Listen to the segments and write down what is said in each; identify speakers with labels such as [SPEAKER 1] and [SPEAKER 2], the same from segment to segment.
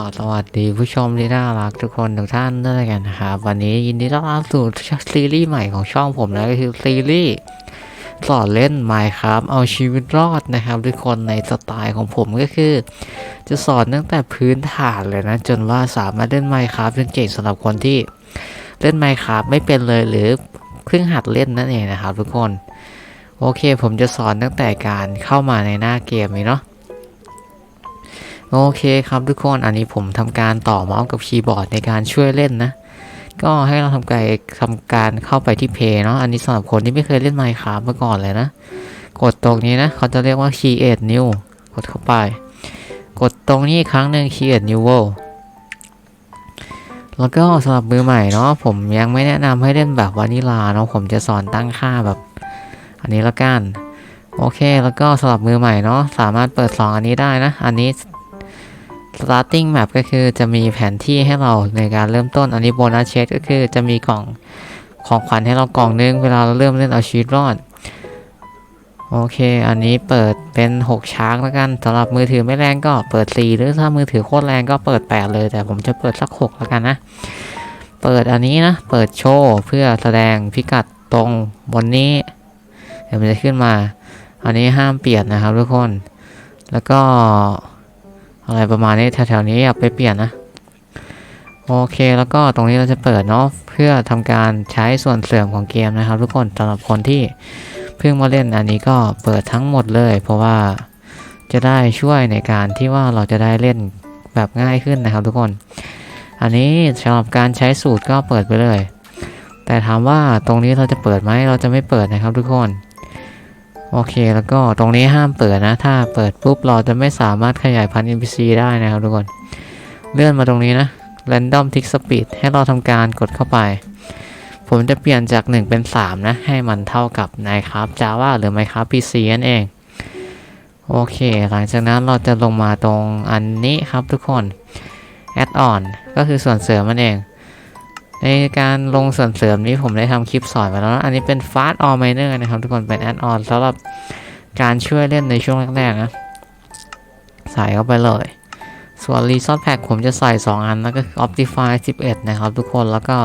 [SPEAKER 1] สวัสดีผู้ชมที่น่ารักทุกคนทุกท่านด้วยกันนะครับวันนี้ยินดีต้อนรับสู่ซีรีส์ใหม่ของช่องผมนะก็คือซีรีส์สอนเล่น Minecraft เอาชีวิตรอดนะครับ ทุกคนในสไตล์ของผมก็คือ จะสอนตั้งแต่พื้นฐานเลยนะ จนว่าสามารถเล่น Minecraft จนเก่งสำหรับคนที่เล่น Minecraft ไม่เป็นเลยหรือเพิ่งหัดเล่นนั่นเองนะครับ ทุกคน โอเค ผมจะสอนตั้งแต่การเข้ามาในหน้าเกมนี้เนาะ โอเคครับทุกคนอันนี้ผมทำการต่อเมาส์กับคีย์บอร์ดในการช่วยเล่นนะ ก็ให้เราทำการทำการเข้าไปที่เพย์เนาะอันนี้สำหรับคนที่ไม่เคยเล่น Minecraft มาก่อนเลยนะ กดตรงนี้นะเขาจะเรียกว่า create new กดเข้าไป กดตรงนี้อีกครั้งหนึ่ง create new world แล้วก็สำหรับมือใหม่เนาะผมยังไม่แนะนำให้เล่นแบบวานิลาเนาะผมจะสอนตั้งค่าแบบ อันนี้ละกันโอเค แล้วก็สำหรับมือใหม่เนาะสามารถเปิดสองอันนี้ได้นะ อันนี้ starting map ก็คือจะมีแผนที่ให้เราในการเริ่มต้น อันนี้โบนัสเช t ก็คือจะมีกล่องของขวัญให้เรากล่องนึง เวลาเราเริ่มเล่นเอาชีวิตรอด โอเค อันนี้เปิดเป็น 6ช้างแล้วกันสำหรับมือถือไม่แรงก็เปิด 4 หรือถ้ามือถือโคตรแรงก็เปิด 8 เลย แต่ผมจะเปิดสัก 6 แล้วกันนะ เปิดอันนี้นะ เปิดโชว์เพื่อแสดงพิกัดตรงบนนี้ เดี๋ยวมันจะขึ้นมา อันนี้ห้ามเปลี่ยนนะครับทุกคน แล้วก็ อะไรประมาณนี้แถวๆนี้อย่าไปเปลี่ยนนะโอเคแล้วก็ตรงนี้เราจะเปิดเนาะเพื่อทำการใช้ส่วนเสริมของเกมนะครับ ทุกคนสำหรับคนที่เพิ่งมาเล่นอันนี้ก็เปิดทั้งหมดเลย เพราะว่าจะได้ช่วยในการที่ว่าเราจะได้เล่นแบบง่ายขึ้นนะครับ ทุกคน อันนี้สำหรับการใช้สูตรก็เปิดไปเลย แต่ถามว่าตรงนี้เราจะเปิดไหมเราจะไม่เปิดนะครับ ทุกคน โอเคแล้วก็ตรงนี้ห้ามเปิดนะ ถ้าเปิดปุ๊บเราจะไม่สามารถขยายพันธุ์ NPC ได้นะครับทุกคน เลื่อนมาตรงนี้นะ Random Tick Speed ให้เราทำการกดเข้าไป ผมจะเปลี่ยนจาก 1 เป็น 3 นะ ให้มันเท่ากับ Minecraft Java หรือ Minecraft PC นั่นเอง โอเค หลังจากนั้นเราจะลงมาตรงอันนี้ครับทุกคน Add on ก็คือส่วนเสริมมันเอง ในการลงส่วนเสริมนี้ผมได้ทำคลิปสอนไปแล้วนะอันนี้เป็น Fast All Miner นะครับ ทุกคนเป็น Add on สำหรับการช่วยเล่นในช่วงแรกๆนะใส่เข้าไปเลย ส่วน Resource Pack ผมจะใส่ 2 อันแล้วก็คือ Optify 11 นะครับทุกคนแล้วก็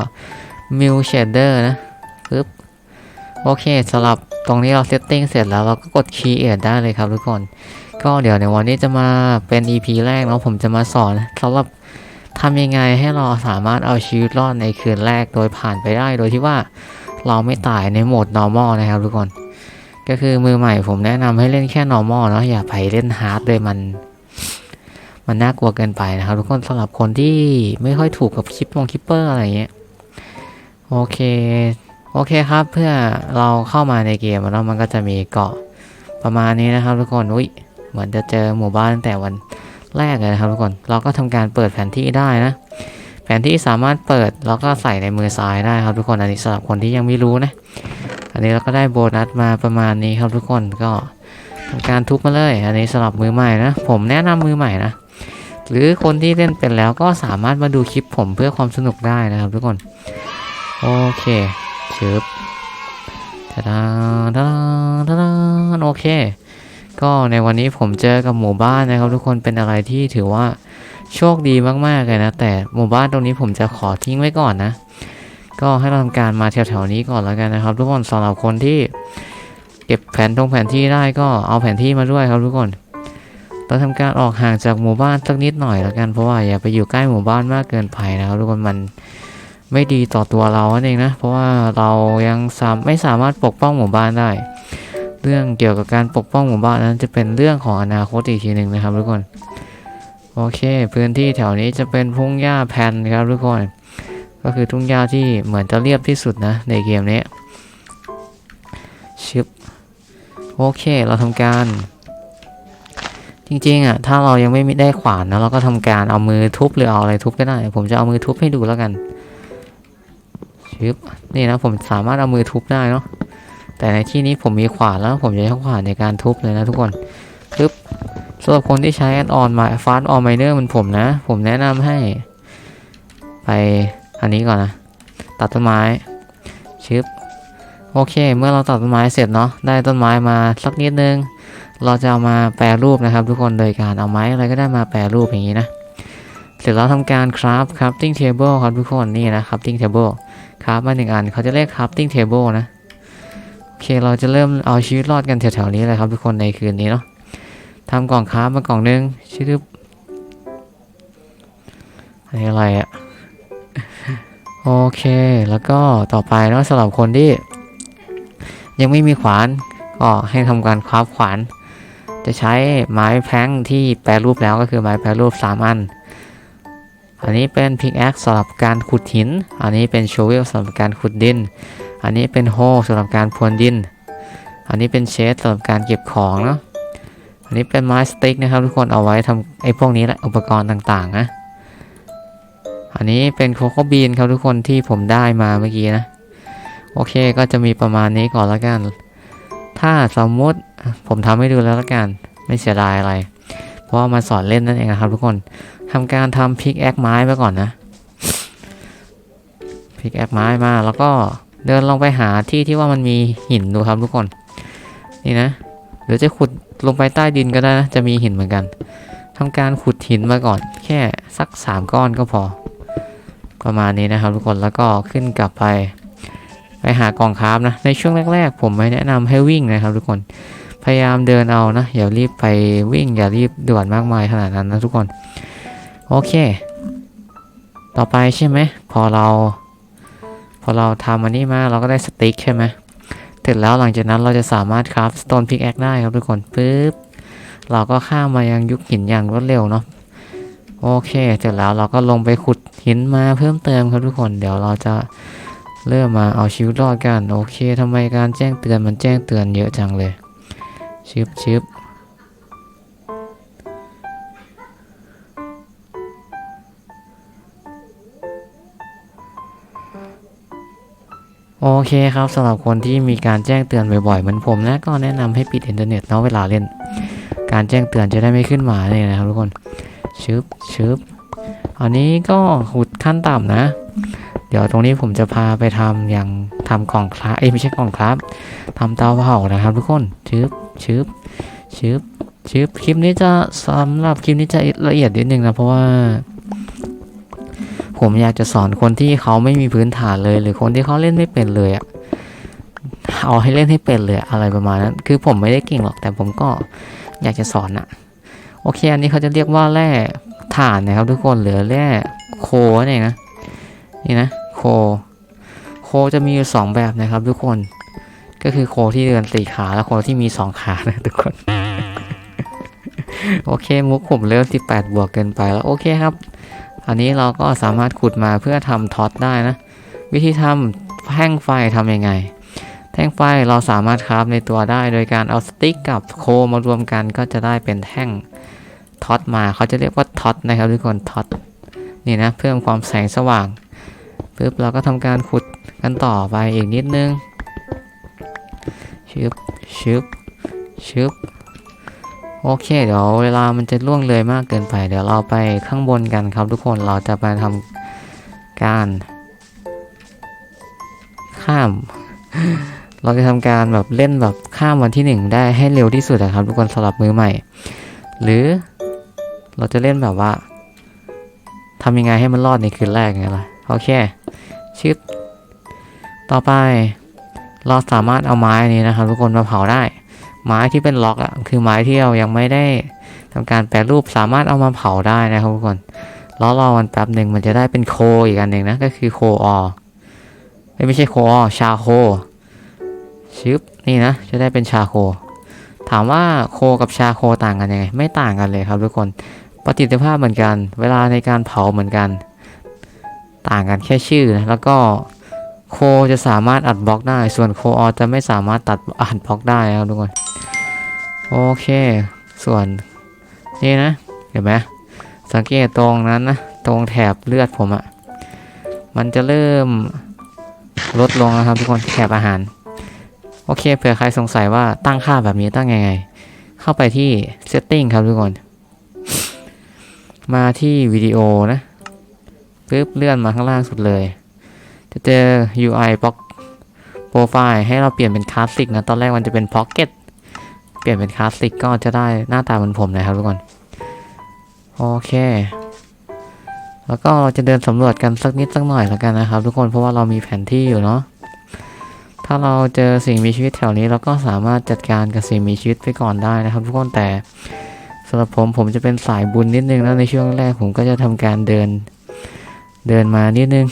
[SPEAKER 1] Mill Shader นะปึ๊บโอเคสำหรับตรงนี้เราเซตติ้งเสร็จแล้วเราก็กด Create ได้เลยครับทุกคน ก็เดี๋ยวในวันนี้จะมาเป็น EP แรกเนาะผมจะมาสอนสำหรับ ทำยังไงให้เราสามารถเอาชีวิตรอดในคืนแรกโดยผ่านไปได้ โดยที่ว่าเราไม่ตายในโหมด normal นะครับทุกคน ก็คือมือใหม่ผมแนะนำให้เล่นแค่ normal เนาะอย่าไปเล่น hard เลยมัน มันน่ากลัวเกินไปนะครับ ทุกคนสำหรับคนที่ไม่ค่อยถูกกับคลิปมงคิปเปอร์อะไรเงี้ยโอเคโอเคครับเพื่อเราเข้ามาในเกมแล้วมันก็จะมีเกาะประมาณนี้นะครับ ทุกคนอุ้ยเหมือนจะเจอหมู่บ้านตั้งแต่วัน แรกเลยนะครับทุกคน เราก็ทำการเปิดแผนที่ได้นะ แผนที่สามารถเปิดแล้วก็ใส่ในมือซ้ายได้ครับทุกคน อันนี้สำหรับคนที่ยังไม่รู้นะ อันนี้เราก็ได้โบนัสมาประมาณนี้ครับทุกคน ก็ทำการทุบมาเลย อันนี้สำหรับมือใหม่นะ ผมแนะนำมือใหม่นะ หรือคนที่เล่นเป็นแล้วก็สามารถมาดูคลิปผมเพื่อความสนุกได้นะครับทุกคน โอเคชึบทาดาทาดาทาดาโอเค ก็ในวันนี้ผมเจอกับหมู่บ้านนะครับ ทุกคนเป็นอะไรที่ถือว่าโชคดีมากๆเลยนะ แต่หมู่บ้านตรงนี้ผมจะขอทิ้งไว้ก่อนนะ ก็ให้เราทำการมาแถวๆนี้ก่อนแล้วกันนะครับ ทุกคนสำหรับคนที่เก็บแผนตรงแผนที่ได้ก็เอาแผนที่มาด้วยครับทุกคนเราทำการออกห่างจากหมู่บ้านสักนิดหน่อยแล้วกันเพราะว่าอย่าไปอยู่ใกล้หมู่บ้านมากเกินไปนะครับทุกคนมันไม่ดีต่อตัวเราเองนะเพราะว่าเรายังไม่สามารถปกป้องหมู่บ้านได้ เรื่องเกี่ยวกับการปกป้องหมู่บ้านนั้นจะเป็นเรื่องของอนาคตอีกทีหนึ่งนะครับทุกคนโอเค พื้นที่แถวนี้จะเป็นพุ่งหญ้าแผ่นครับทุกคน ก็คือทุ่งหญ้าที่เหมือนจะเรียบที่สุดนะในเกมนี้ชึบโอเคเราทำการ จริงๆอะถ้าเรายังไม่ได้ขวานนะเราก็ทำการเอามือทุบหรือเอาอะไรทุบก็ได้ ผมจะเอามือทุบให้ดูแล้วกันชึบนี่นะผมสามารถเอามือทุบได้เนาะ แต่ในที่นี้ผมมีขวานแล้วผมจะใช้ขวานในการทุบเลยนะทุกคนปึ๊บสำหรับคนที่ใช้แอดออนมาฟาสต์ออมไมเนอร์มันผมนะ ผมแนะนำให้ ไปอันนี้ก่อนนะ ตัดต้นไม้ชึบโอเค เมื่อเราตัดต้นไม้เสร็จเนาะได้ต้นไม้มาสักนิดนึง เราจะเอามาแปรรูปนะครับ ทุกคนโดยการเอาไม้อะไรก็ได้มาแปรรูปอย่างนี้นะเสร็จแล้วทำการคราฟ crafting table ครับทุกคนนี่นะ crafting table คราฟมาหนึ่งอันเขาจะเรียก crafting table นะ คเราจะเริ่มเอาชีวิตรอดกันแถวๆนี้เลยครับทุกคนในคืนนี้เนาะทำกล่องครามากล่องหนึงชื่ออันนี้อะไรอะโอเค แล้วก็ต่อไปเนาะสำหรับคนที่ ยังไม่มีขวาน ก็ให้ทำการคราขวาน จะใช้ไม้แพลงที่แปรรูปแล้วก็คือไม้แปรรูปสามอัน อันนี้เป็นพิกแอคสำหรับการขุดหิน อันนี้เป็นโชเวลสำหรับการขุดดิน อันนี้เป็นโฮสำหรับการพรวนดิน อันนี้เป็นเชสสำหรับการเก็บของเนาะ อันนี้เป็นไม้สติ๊กนะครับทุกคนเอาไว้ทำไอ้พวกนี้แหละอุปกรณ์ต่างๆนะอันนี้เป็นโคโคบีนครับทุกคนที่ผมได้มาเมื่อกี้นะ โอเคก็จะมีประมาณนี้ก่อนแล้วกัน ถ้าสมมติผมทำให้ดูแล้วละกัน ไม่เสียดายอะไร เพราะว่ามาสอนเล่นนั่นเองนะครับทุกคนทำการทำพิกแอคไม้ไปก่อนนะพิกแอคไม้มาแล้วก็ เดินลงไปหาที่ที่ว่ามันมีหินดูครับทุกคน นี่นะหรือจะขุดลงไปใต้ดินก็ได้นะจะมีหินเหมือนกันทำการขุดหินมาก่อน แค่สักสามก้อนก็พอ ประมาณนี้นะครับทุกคนแล้วก็ขึ้นกลับไป ไปหากองคราฟนะในช่วงแรก ๆ ผมไม่แนะนำให้วิ่งนะครับ ทุกคนพยายามเดินเอานะอย่ารีบไปวิ่งอย่ารีบด่วนมากมายขนาดนั้นนะทุกคน โอเค ต่อไปใช่ไหมพอเรา พอเราทำอันนี้มาเราก็ได้สติ๊กใช่ไหมเสร็จแล้วหลังจากนั้นเราจะสามารถคราฟสโตนพิกแอคได้ครับทุกคนปึ๊บเราก็ข้ามมายังยุคหินอย่างรวดเร็วเนาะโอเค เสร็จแล้วเราก็ลงไปขุดหินมาเพิ่มเติมครับทุกคน เดี๋ยวเราจะเริ่มมาเอาชีวิตรอดกัน โอเคทำไมการแจ้งเตือนมันแจ้งเตือนเยอะจังเลยชึบชึบ โอเคครับสำหรับคนที่มีการแจ้งเตือนบ่อยๆเหมือนผมนะก็แนะนำให้ปิดอินเทอร์เน็ตเนาะเวลาเล่น การแจ้งเตือนจะได้ไม่ขึ้นมาเลยนะครับทุกคนชึบชึบอันนี้ก็ขุดขั้นต่ำนะ เดี๋ยวตรงนี้ผมจะพาไปทำอย่างทำกล่องคราเอ้ไม่ใช่กล่องคราฟทำเตาเผานะครับ ทุกคนชึบชึบชึบชึบคลิปนี้จะสำหรับคลิปนี้จะละเอียดนิดนึงนะเพราะว่า ผมอยากจะสอนคนที่เขาไม่มีพื้นฐานเลย หรือคนที่เขาเล่นไม่เป็นเลยอะเอาให้เล่นให้เป็นเลยอะอะไรประมาณนั้น คือผมไม่ได้เก่งหรอกแต่ผมก็อยากจะสอนอะโอเค อันนี้เขาจะเรียกว่าแร่ถ่านนะครับทุกคนหรือแร่โคนั่นเองนะนี่นะโค โคจะมีอยู่สองแบบนะครับ ทุกคน ก็คือโคที่เดินสี่ขาและโคที่มีสองขานะทุกคนโอเคมุกผมเริ่มที่แปดบวกเกินไปแล้วโอเคครับ อันนี้เราก็สามารถขุดมาเพื่อทำท็อตได้นะ วิธีทำแท่งไฟทำยังไง แท่งไฟเราสามารถคราฟในตัวได้ โดยการเอาสติ๊กกับโคมารวมกันก็จะได้เป็นแท่งท็อตมาเขาจะเรียกว่าท็อตนะครับทุกคนท็อตนี่นะเพิ่มความแสงสว่างปุ๊บเราก็ทำการขุดกันต่อไปอีกนิดนึงชึบชึบชึบ โอเค เดี๋ยวเวลามันจะล่วงเลยมากเกินไป เดี๋ยวเราไปข้างบนกันครับทุกคนเราจะไปทำการ ข้าม เราจะทำการแบบเล่นแบบข้ามวันที่หนึ่งได้ให้เร็วที่สุดนะครับ ทุกคนสำหรับมือใหม่ หรือ เราจะเล่นแบบว่าทำยังไงให้มันรอดในคืนแรกไงล่ะโอเคชึบต่อไป เราสามารถเอาไม้นี้นะครับ ทุกคนมาเผาได้ ไม้ที่เป็นล็อกอะคือไม้ที่เรายังไม่ได้ทำการแปรรูปสามารถเอามาเผาได้นะครับทุกคนล้วรอมันแป๊บหนึ่งมันจะได้เป็นโคอีกอันหนึ่งนะก็คือโคออไม่ใช่โคออชาโคชึบนี่นะจะได้เป็นชาโค ถามว่าโคกับชาโคต่างกันยังไง ไม่ต่างกันเลยครับทุกคนประสิทธิภาพเหมือนกัน เวลาในการเผาเหมือนกัน ต่างกันแค่ชื่อนะแล้วก็ โคจะสามารถอัดบล็อกได้ ส่วนโคออจะไม่สามารถตัดอัดบล็อกได้ครับทุกคน โอเค ส่วนนี่นะ เห็นไหมสังเกตตรงนั้นนะ ตรงแถบเลือดผมอะมันจะเริ่มลดลงนะครับทุกคน แถบอาหาร โอเค เผื่อใครสงสัยว่าตั้งค่าแบบนี้ตั้งยังไง เข้าไปที่ setting ครับทุกคน มาที่วิดีโอนะปึ๊บเลื่อนมาข้างล่างสุดเลย จะเจอ UI Box Profile ให้เราเปลี่ยนเป็นคลาสสิกนะ ตอนแรกมันจะเป็น Pocket เปลี่ยนเป็นคลาสสิกก็จะได้หน้าตาเหมือนผมนะครับทุกคน โอเค แล้วก็เราจะเดินสำรวจกันสักนิดสักหน่อยแล้วกันนะครับ ทุกคนเพราะว่าเรามีแผนที่อยู่เนาะถ้าเราเจอสิ่งมีชีวิตแถวนี้เราก็สามารถจัดการกับสิ่งมีชีวิตไปก่อนได้นะครับ ทุกคนแต่สำหรับผมผมจะเป็นสายบุญนิดนึงนะในช่วงแรกผมก็จะทำการเดิน เดินมานิดนึง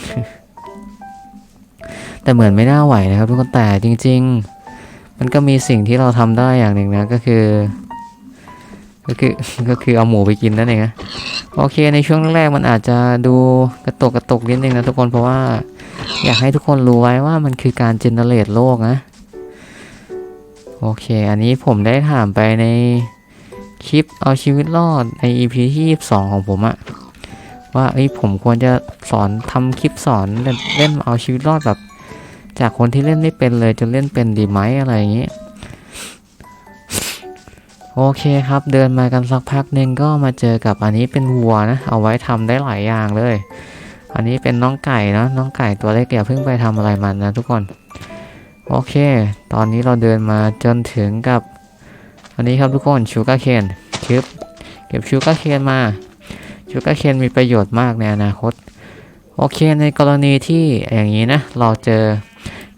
[SPEAKER 1] แต่เหมือนไม่น่าไหวนะครับ ทุกคนแต่จริง ๆ มันก็มีสิ่งที่เราทำได้อย่างหนึ่งนะก็คือ ก็คือก็คือเอาหมูไปกินนั่นเองนะโอเคในช่วงแรกๆมันอาจจะดูกระตกกระตกนิดนึงนะทุกคนเพราะว่า อยากให้ทุกคนรู้ไว้ว่ามันคือการเจเนเรตโลกนะโอเค อันนี้ผมได้ถามไปในคลิปเอาชีวิตรอดใน EP ที่22 ของผมอะว่าเอ้ยผมควรจะสอนทำคลิปสอนเล่นเล่นเอาชีวิตรอดแบบ จากคนที่เล่นไม่เป็นเลยจนเล่นเป็นดีไหมอะไรอย่างนี้ โอเคครับ เดินมากันสักพักหนึ่งก็มาเจอกับอันนี้เป็นวัวนะ เอาไว้ทำได้หลายอย่างเลย อันนี้เป็นน้องไก่นะน้องไก่ตัวเล็กอย่าเพิ่งไปทำอะไรมันนะทุกคน โอเค ตอนนี้เราเดินมาจนถึงกับ อันนี้ครับทุกคนชูการ์เคนชึบเก็บชูการ์เคนมาชูการ์เคนมีประโยชน์มากในอนาคต โอเคในกรณีที่อย่างนี้นะ เราเจอ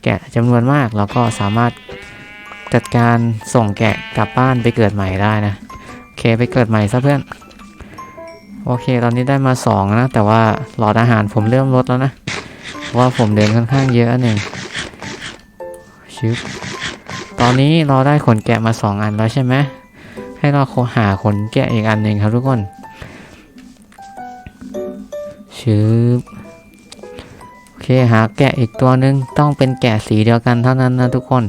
[SPEAKER 1] แกะจำนวนมาก เราก็สามารถจัดการส่งแกะกลับบ้านไปเกิดใหม่ได้นะ โอเคไปเกิดใหม่ซะเพื่อน โอเค ตอนนี้ได้มาสองนะ แต่ว่าหลอดอาหารผมเริ่มลดแล้วนะ เพราะว่าผมเดินค่อนข้างเยอะหนึ่งชึบตอนนี้เราได้ขนแกะมาสองอันแล้วใช่ไหมให้เราหาขนแกะอีกอันหนึ่งครับทุกคนชึบโอ เคหาแกะอีกตัวหนึ่งต้องเป็นแกะสีเดียวกันเท่านั้นนะทุกคน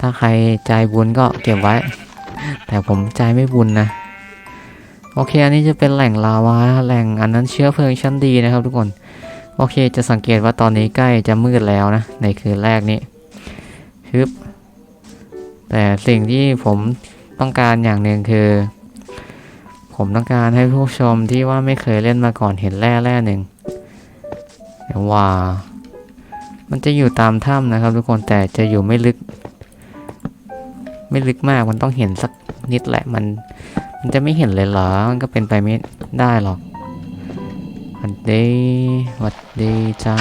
[SPEAKER 1] ถ้าใครใจบุญก็เก็บไว้ แต่ผมใจไม่บุญนะ โอเค อันนี้จะเป็นแหล่งลาวาแหล่งอันนั้นเชื้อเพลิงชั้นดีนะครับทุกคน โอเคจะสังเกตว่าตอนนี้ใกล้จะมืดแล้วนะ ในคืนแรกนี้ฮึบแต่สิ่งที่ผมต้องการอย่างหนึ่งคือ ผมต้องการให้ผู้ชมที่ว่าไม่เคยเล่นมาก่อนเห็นแร่แร่หนึ่ง ว่า มันจะอยู่ตามถ้ำนะครับ ทุกคนแต่จะอยู่ไม่ลึก ไม่ลึกมากมันต้องเห็นสักนิดแหละมัน มันจะไม่เห็นเลยเหรอ มันก็เป็นไปไม่ได้หรอกวัดดีวัดดีจ้า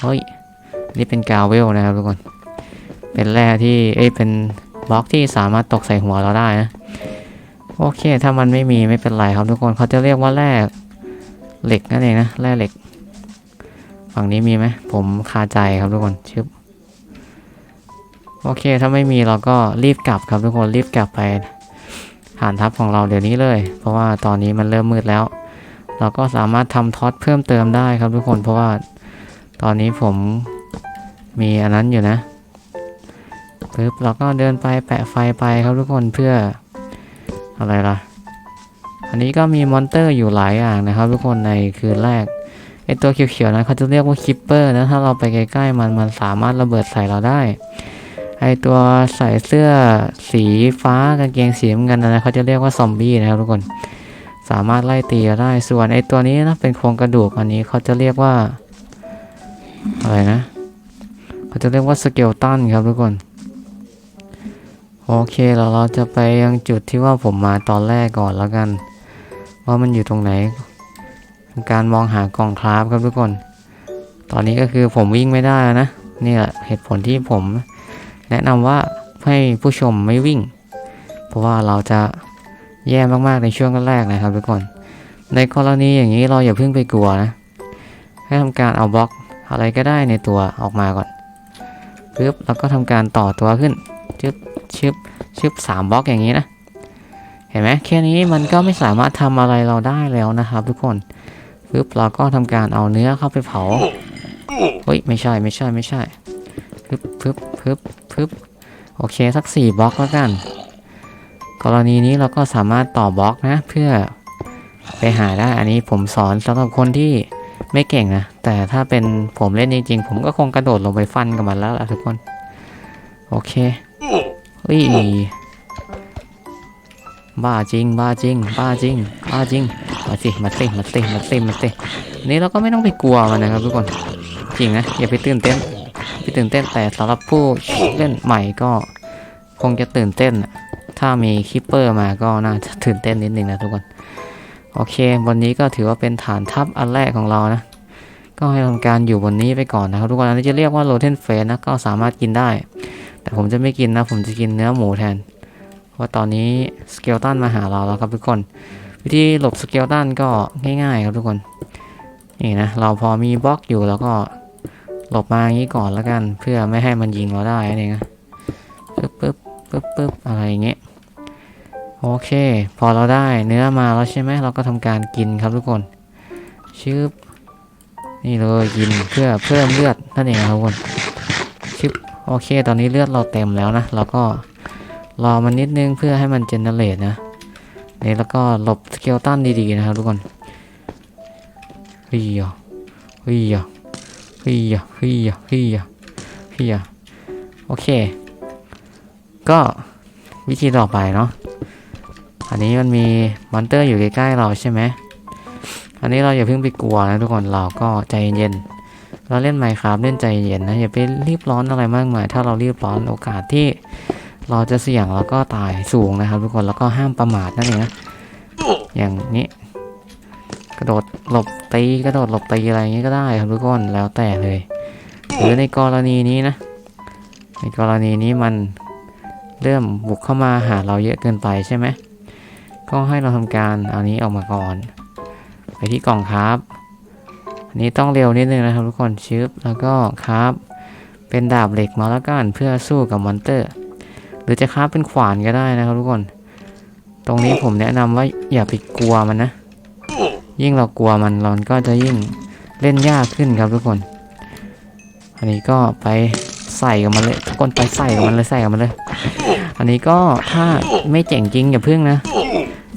[SPEAKER 1] เฮ้ยนี่เป็นกาวเวลนะครับทุกคน เป็นแร่ที่ เอ้ย เป็นบล็อกที่สามารถตกใส่หัวเราได้นะ โอเค ถ้ามันไม่มีไม่เป็นไรครับทุกคน เขาจะเรียกว่าแร่เหล็กนั่นเองนะ แร่เหล็ก ฝั่งนี้มีไหมผมคาใจครับทุกคนชึบโอเคถ้าไม่มีเราก็รีบกลับครับทุกคนรีบกลับไปฐานทัพของเราเดี๋ยวนี้เลย เพราะว่าตอนนี้มันเริ่มมืดแล้ว เราก็สามารถทำท็อตเพิ่มเติมได้ครับทุกคนเพราะว่าตอนนี้ผมมีอันนั้นอยู่นะปึ๊บเราก็เดินไปแปะไฟไปครับทุกคนเพื่ออะไรล่ะ อันนี้ก็มีมอนเตอร์อยู่หลายอย่างนะครับทุกคนในคืนแรก อตัวเขียวๆนั้นเขาจะเรียกว่าคิปเปอร์นะถ้าเราไปใกล้ๆมันมันสามารถระเบิดใส่เราได้ ไอตัวใส่เสื้อสีฟ้ากางเกงสีเหมือนกันนะเขาจะเรียกว่าซอมบี้นะครับทุกคน สามารถไล่ตีเราได้ส่วนไอตัวนี้นะเป็นโครงกระดูกอันนี้เขาจะเรียกว่าอะไรนะเขาจะเรียกว่าสเกลตันครับทุกคนโอเคเราเราจะไปยังจุดที่ว่าผมมาตอนแรกก่อนแล้วกัน ว่ามันอยู่ตรงไหน การมองหากล่องคราฟครับทุกคน ตอนนี้ก็คือผมวิ่งไม่ได้แล้วนะนี่แหละเหตุผลที่ผม แนะนำว่าให้ผู้ชมไม่วิ่ง เพราะว่าเราจะแย่มากๆในช่วงแรกนะครับทุกคน ในกรณีอย่างนี้เราอย่าเพิ่งไปกลัวนะ ให้ทำการเอาบล็อกอะไรก็ได้ในตัวออกมาก่อนปึ๊บแล้วก็ทำการต่อตัวขึ้นชึบชึบชึบสามบล็อกอย่างนี้นะ เห็นไหมแค่นี้มันก็ไม่สามารถทำอะไรเราได้แล้วนะครับทุกคน ปึ๊บเราก็ทำการเอาเนื้อเข้าไปเผาเฮ้ยไม่ใช่ไม่ใช่ไม่ใช่ปึ๊บปึ๊บปึ๊บปึ๊บโอเคสักสี่บล็อกแล้วกัน กรณีนี้เราก็สามารถต่อบล็อกนะ เพื่อไปหาได้อันนี้ผมสอนสำหรับคนที่ไม่เก่งนะแต่ถ้าเป็นผมเล่นจริงๆ ผมก็คงกระโดดลงไปฟันกับมันแล้วล่ะทุกคน โอเคเฮ้ย บ้าจริง บ้าจริง บ้าจริง บ้าจริง มาสิ มาสิมาสิมาสิมาสินี้เราก็ไม่ต้องไปกลัวมันนะครับทุกคน จริงนะ อย่าไปตื่นเต้นไปตื่นเต้นแต่สำหรับผู้เล่นใหม่ก็คงจะตื่นเต้น ถ้ามีคิปเปอร์มาก็น่าจะตื่นเต้นนิดนึงนะทุกคน โอเคบนนี้ก็ถือว่าเป็นฐานทัพอันแรกของเรานะ ก็ให้ทำการอยู่บนนี้ไปก่อนนะครับทุกคนอันนี้จะเรียกว่าโรเทนเฟสนะ ก็สามารถกินได้ แต่ผมจะไม่กินนะ ผมจะกินเนื้อหมูแทน เพราตอนนี้สเกลตันมาหาเราแล้วครับทุกคน วิธีหลบสเกลตันก็ง่ายๆครับทุกคน นี่นะ เราพอมีบล็อกอยู่แล้วก็หลบมาอย่างนี้ก่อนแล้วกัน เพื่อไม่ให้มันยิงเราได้นั่นเองนะปึ๊บปึ๊บปึ๊บปึ๊บอะไรอย่างเงี้ยโอเค พอเราได้เนื้อมาแล้วใช่ไหมเราก็ทำการกินครับทุกคนชืบนี่เลยกินเพื่อเพิ่มเลือดนั่นเองครับทุกคนชึบโอเค ตอนนี้เลือดเราเต็มแล้วนะเราก็ รอมันนิดนึงเพื่อให้มันเจเนเรตนะนี่แล้วก็หลบสเกลตันดีๆนะครับทุกคนเฮียเฮียเฮียเฮียเฮียเฮียโอเค ก็วิธีต่อไปเนาะอันนี้มันมีมอนเตอร์อยู่ใกล้ๆเราใช่ไหมอันนี้เราอย่าเพิ่งไปกลัวนะทุกคนเราก็ใจเย็นเราเล่นไมค์ครับเล่นใจเย็นนะอย่าไปรีบร้อนอะไรมากมายถ้าเรารีบร้อนโอกาสที่ เราจะเสี่ยงแล้วก็ตายสูงนะครับ ทุกคนแล้วก็ห้ามประมาทนั่นเองนะอย่างนี้ กระโดดหลบตีกระโดดหลบตีอะไรอย่างนี้ก็ได้ครับทุกคนแล้วแต่เลยหรือในกรณีนี้นะ ในกรณีนี้มันเริ่มบุกเข้ามาหาเราเยอะเกินไปใช่ไหมก็ให้เราทำการเอานี้ออกมาก่อน ไปที่กล่องครับอันนี้ต้องเร็วนิดนึงนะครับทุกคนชึบแล้วก็ครับ เป็นดาบเหล็กมาแล้วกันเพื่อสู้กับมอนเตอร์ รือจะครับเป็นขวานก็ได้นะครับทุกคน ตรงนี้ผมแนะนำว่าอย่าไปกลัวมันนะ ยิ่งเรากลัวมันเราก็จะยิ่งเล่นยากขึ้นครับทุกคน อันนี้ก็ไปใส่กับมันเลยทุกคนไปใส่กับมันเลยใส่กับมันเลย อันนี้ก็ถ้าไม่เจ๋งจริงอย่าพึ่งนะ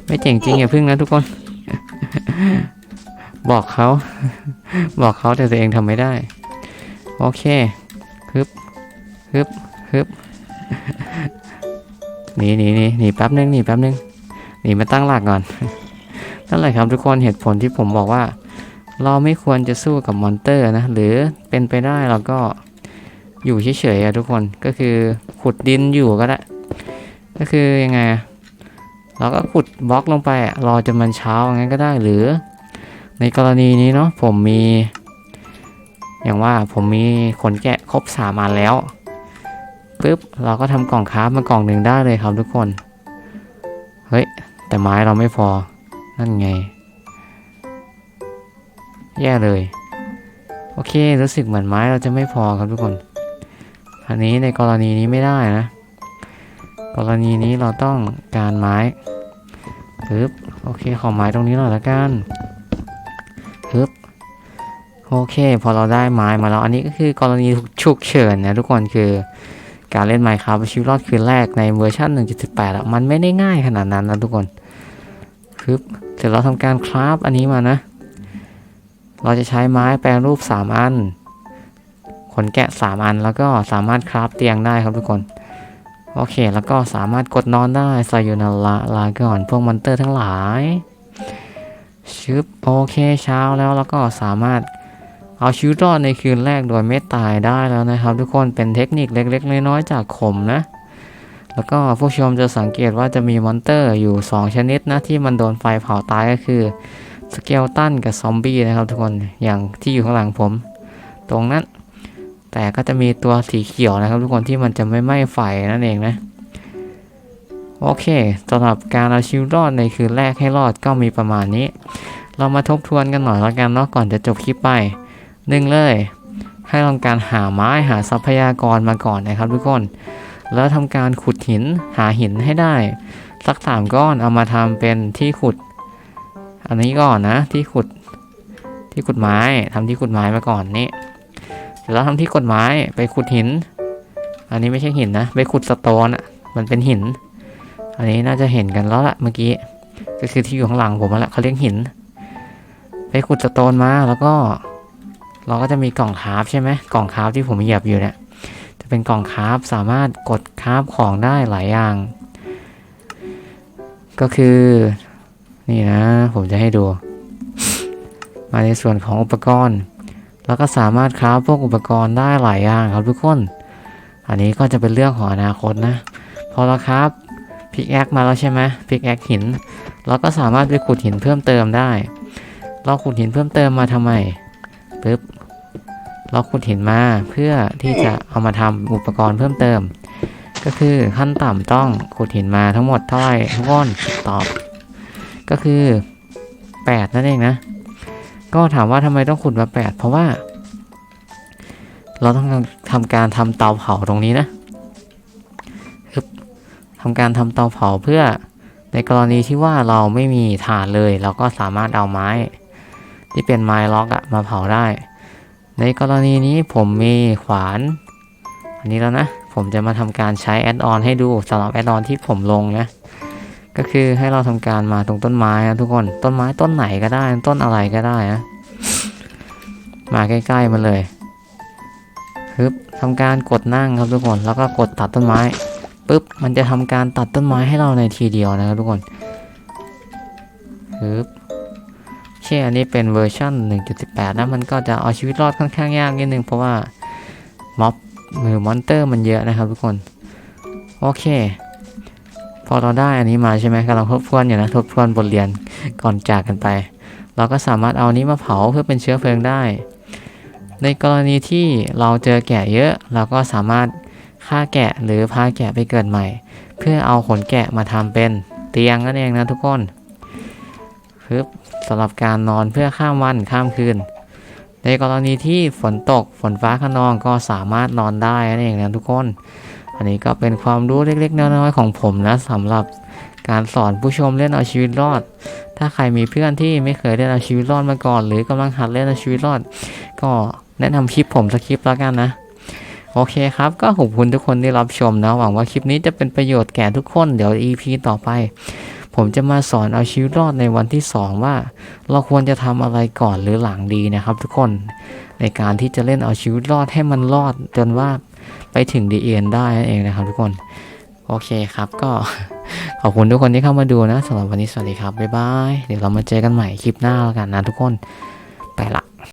[SPEAKER 1] ไม่เจ๋งจริงอย่าพึ่งนะทุกคน บอกเขา บอกเขาแต่ตัวเองทำไม่ได้ โอเคฮึบฮึบฮึบ หนีหนีหนีหนีแป๊บนึงหนีแป๊บนึงหนีมาตั้งหลักก่อน นั่นแหละครับทุกคนเหตุผลที่ผมบอกว่า เราไม่ควรจะสู้กับมอนเตอร์นะ หรือเป็นไปได้เราก็อยู่เฉยๆอะทุกคนก็คือขุดดินอยู่ก็ได้ ก็คือยังไงเราก็ขุดบล็อกลงไปรอจนมันเช้าอย่างนั้นก็ได้หรือ ในกรณีนี้เนาะผมมี อย่างว่าผมมีขนแกะครบสามอันแล้ว ปุ๊บเราก็ทำกล่องคราฟมากล่องหนึ่งได้เลยครับทุกคน เฮ้ย แต่ไม้เราไม่พอ นั่นไง แย่เลย โอเค รู้สึกเหมือนไม้เราจะไม่พอครับทุกคน อันนี้ในกรณีนี้ไม่ได้นะ กรณีนี้เราต้องการไม้ปึ๊บโอเค ขอไม้ตรงนี้หน่อยละกันปึ๊บโอเค พอเราได้ไม้มาแล้ว อันนี้ก็คือกรณีฉุกเฉินนะทุกคนคือ การเล่นไมค์ครับชีวิตรอดคืนแรกในเวอร์ชัน1.18อะมันไม่ได้ง่ายขนาดนั้นนะทุกคนปึ๊บเสร็จเราทำการคราฟอันนี้มานะ เราจะใช้ไม้แปลรูป 3 อัน ขนแกะ 3 อัน แล้วก็สามารถคราฟเตียงได้ครับทุกคน โอเค แล้วก็สามารถกดนอนได้ไซยูนาละลาก่อน พวกมอนเตอร์ทั้งหลายชึบโอเคเช้าแล้วแล้วก็สามารถ เอาชีวิตรอดในคืนแรกโดยไม่ตายได้แล้วนะครับ ทุกคนเป็นเทคนิคเล็ก ๆ น้อยๆจากผมนะ แล้วก็ผู้ชมจะสังเกตว่าจะมีมอนเตอร์อยู่ 2 ชนิดนะ ที่มันโดนไฟเผาตายก็คือสเกลตันกับซอมบี้นะครับทุกคนอย่างที่อยู่ข้างหลังผม ตรงนั้น แต่ก็จะมีตัวสีเขียวนะครับ ทุกคนที่มันจะไม่ไหม้ไฟนั่นเองนะโอเคสำหรับการเอาชีวิตรอดในคืนแรกให้รอดก็มีประมาณนี้ เรามาทบทวนกันหน่อยแล้วกันเนาะก่อนจะจบคลิปไป หนึ่งเลย ให้ลองการหาไม้หาทรัพยากรมาก่อนนะครับทุกคน แล้วทำการขุดหินหาหินให้ได้ สักสามก้อนเอามาทำเป็นที่ขุด อันนี้ก่อนนะที่ขุดที่ขุดไม้ทำที่ขุดไม้มาก่อนนี่แล้วทำที่ขุดไม้ไปขุดหิน อันนี้ไม่ใช่หินนะไปขุดสโตนอะมันเป็นหิน อันนี้น่าจะเห็นกันแล้วละเมื่อกี้ก็คือที่อยู่ข้างหลังผมแหละเขาเรียกหิน ไปขุดสโตนมาแล้วก็ เราก็จะมีกล่องคราฟใช่ไหมกล่องคราฟที่ผมเหยียบอยู่เนี่ยจะเป็นกล่องคราฟสามารถกดคราฟของได้หลายอย่าง ก็คือนี่นะ ผมจะให้ดู มาในส่วนของอุปกรณ์ แล้วก็สามารถคราฟพวกอุปกรณ์ได้หลายอย่างครับทุกคน อันนี้ก็จะเป็นเรื่องของอนาคตนะ พอเราครับพิกแอคมาแล้วใช่ไหมพิกแอคหิน เราก็สามารถไปขุดหินเพิ่มเติมได้ เราขุดหินเพิ่มเติมมาทำไมปึ๊บ เราขุดหินมาเพื่อที่จะเอามาทำอุปกรณ์เพิ่มเติม ก็คือขั้นต่ำต้องขุดหินมาทั้งหมดเท่าไหร่ทุกคนตอบ ก็คือ 8 นั่นเองนะ ก็ถามว่าทำไมต้องขุดมา 8 เพราะว่า เราต้องทำการทำเตาเผาตรงนี้นะทำการทำเตาเผาเพื่อในกรณีที่ว่าเราไม่มีถ่านเลย เราก็สามารถเอาไม้ ที่เป็นไม้ล็อกอะมาเผาได้ ในกรณีนี้ผมมีขวาน อันนี้แล้วนะ ผมจะมาทำการใช้แอดออนให้ดูสำหรับแอดออนที่ผมลงนะ ก็คือให้เราทำการมาตรงต้นไม้นะทุกคน ต้นไม้ต้นไหนก็ได้ ต้นอะไรก็ได้นะ มาใกล้ๆมาเลยฮึบทำการกดนั่งครับทุกคน แล้วก็กดตัดต้นไม้ปุ๊บ มันจะทำการตัดต้นไม้ให้เราในทีเดียวนะครับทุกคนฮึบ อันนี้เป็นเวอร์ชัน1.18นะมันก็จะเอาชีวิตรอดค่อนข้างยากนิดนึงเพราะว่าม็อบหรือมอนเตอร์มันเยอะนะครับทุกคน โอเค พอเราได้อันนี้มาใช่ไหมกำลังทบทวนอยู่นะทบทวนบทเรียนก่อนจากกันไป เราก็สามารถเอานี้มาเผาเพื่อเป็นเชื้อเพลิงได้ ในกรณีที่เราเจอแกะเยอะ เราก็สามารถฆ่าแกะหรือพาแกะไปเกิดใหม่ เพื่อเอาขนแกะมาทำเป็นเตียงนั่นเองนะทุกคนฮึบ สำหรับการนอนเพื่อข้ามวันข้ามคืน ในกรณีที่ฝนตกฝนฟ้าขนองก็สามารถนอนได้นั่นเองนะทุกคน อันนี้ก็เป็นความรู้เล็กๆ น้อยๆของผมนะสำหรับการสอนผู้ชมเล่นเอาชีวิตรอด ถ้าใครมีเพื่อนที่ไม่เคยเล่นเอาชีวิตรอดมาก่อน หรือกำลังหัดเล่นเอาชีวิตรอด ก็แนะนำคลิปผมสักคลิปแล้วกันนะ โอเคครับ ก็ขอบคุณทุกคนที่รับชมนะ หวังว่าคลิปนี้จะเป็นประโยชน์แก่ทุกคน เดี๋ยว EP ต่อไป ผมจะมาสอนเอาชีวิตรอดในวันที่ 2 ว่า เราควรจะทำอะไรก่อนหรือหลังดีนะครับ ทุกคนในการที่จะเล่นเอาชีวิตรอดให้มันรอดจนว่าไปถึงดีเอ็นได้นั่นเองนะครับทุกคนโอเคครับก็ขอบคุณทุกคนที่เข้ามาดูนะสำหรับวันนี้สวัสดีครับบ๊ายบายเดี๋ยวเรามาเจอกันใหม่คลิปหน้าแล้วกันนะทุกคนไปละ